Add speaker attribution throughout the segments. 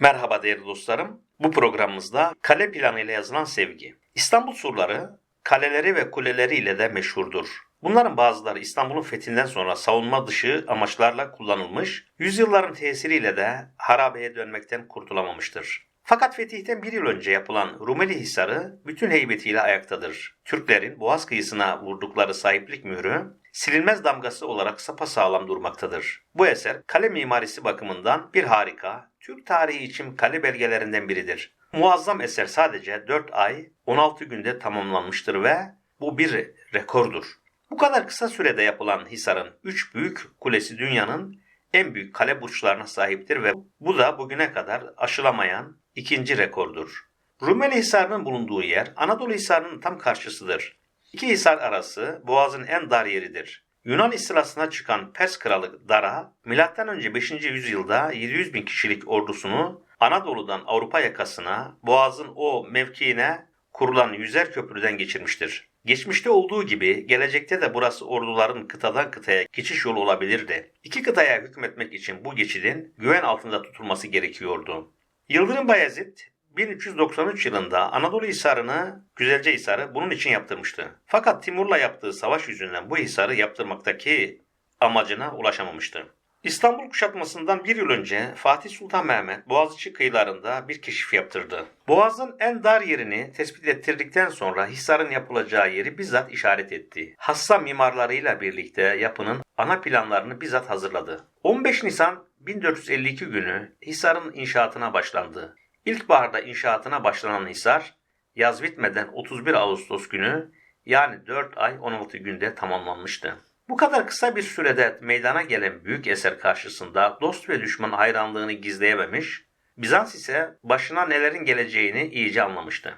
Speaker 1: Merhaba değerli dostlarım. Bu programımızda kale planı ile yazılan sevgi. İstanbul surları kaleleri ve kuleleriyle de meşhurdur. Bunların bazıları İstanbul'un fethinden sonra savunma dışı amaçlarla kullanılmış, yüzyılların tesiriyle de harabeye dönmekten kurtulamamıştır. Fakat fetihten bir yıl önce yapılan Rumeli Hisarı bütün heybetiyle ayaktadır. Türklerin Boğaz kıyısına vurdukları sahiplik mührü silinmez damgası olarak sapasağlam durmaktadır. Bu eser kale mimarisi bakımından bir harika, Türk tarihi için kale belgelerinden biridir. Muazzam eser sadece 4 ay 16 günde tamamlanmıştır ve bu bir rekordur. Bu kadar kısa sürede yapılan Hisar'ın 3 büyük kulesi dünyanın en büyük kale burçlarına sahiptir ve bu da bugüne kadar aşılamayan ikinci rekordur. Rumeli Hisarı'nın bulunduğu yer Anadolu Hisarı'nın tam karşısıdır. İki hisar arası boğazın en dar yeridir. Yunan istilasına çıkan Pers kralı Dara, M.Ö. 5. yüzyılda 700 bin kişilik ordusunu Anadolu'dan Avrupa yakasına, boğazın o mevkiine kurulan yüzer köprüden geçirmiştir. Geçmişte olduğu gibi gelecekte de burası orduların kıtadan kıtaya geçiş yolu olabilirdi. İki kıtaya hükmetmek için bu geçidin güven altında tutulması gerekiyordu. Yıldırım Bayezid 1393 yılında Anadolu Hisarı'nı, Güzelce Hisarı bunun için yaptırmıştı. Fakat Timur'la yaptığı savaş yüzünden bu hisarı yaptırmaktaki amacına ulaşamamıştı. İstanbul kuşatmasından bir yıl önce Fatih Sultan Mehmet Boğaziçi kıyılarında bir keşif yaptırdı. Boğazın en dar yerini tespit ettirdikten sonra Hisar'ın yapılacağı yeri bizzat işaret etti. Hassa mimarlarıyla birlikte yapının ana planlarını bizzat hazırladı. 15 Nisan 1452 günü Hisar'ın inşaatına başlandı. İlkbaharda inşaatına başlanan Hisar, yaz bitmeden 31 Ağustos günü yani 4 ay 16 günde tamamlanmıştı. Bu kadar kısa bir sürede meydana gelen büyük eser karşısında dost ve düşman hayranlığını gizleyememiş, Bizans ise başına nelerin geleceğini iyice anlamıştı.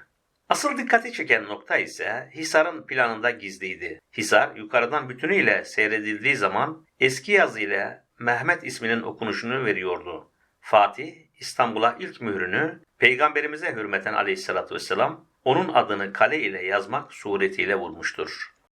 Speaker 1: Asıl dikkati çeken nokta ise Hisar'ın planında gizliydi. Hisar yukarıdan bütünüyle seyredildiği zaman eski yazı ile Mehmet isminin okunuşunu veriyordu. Fatih İstanbul'a ilk mührünü Peygamberimize hürmeten aleyhissalatü vesselam onun adını kale ile yazmak suretiyle vurmuştur.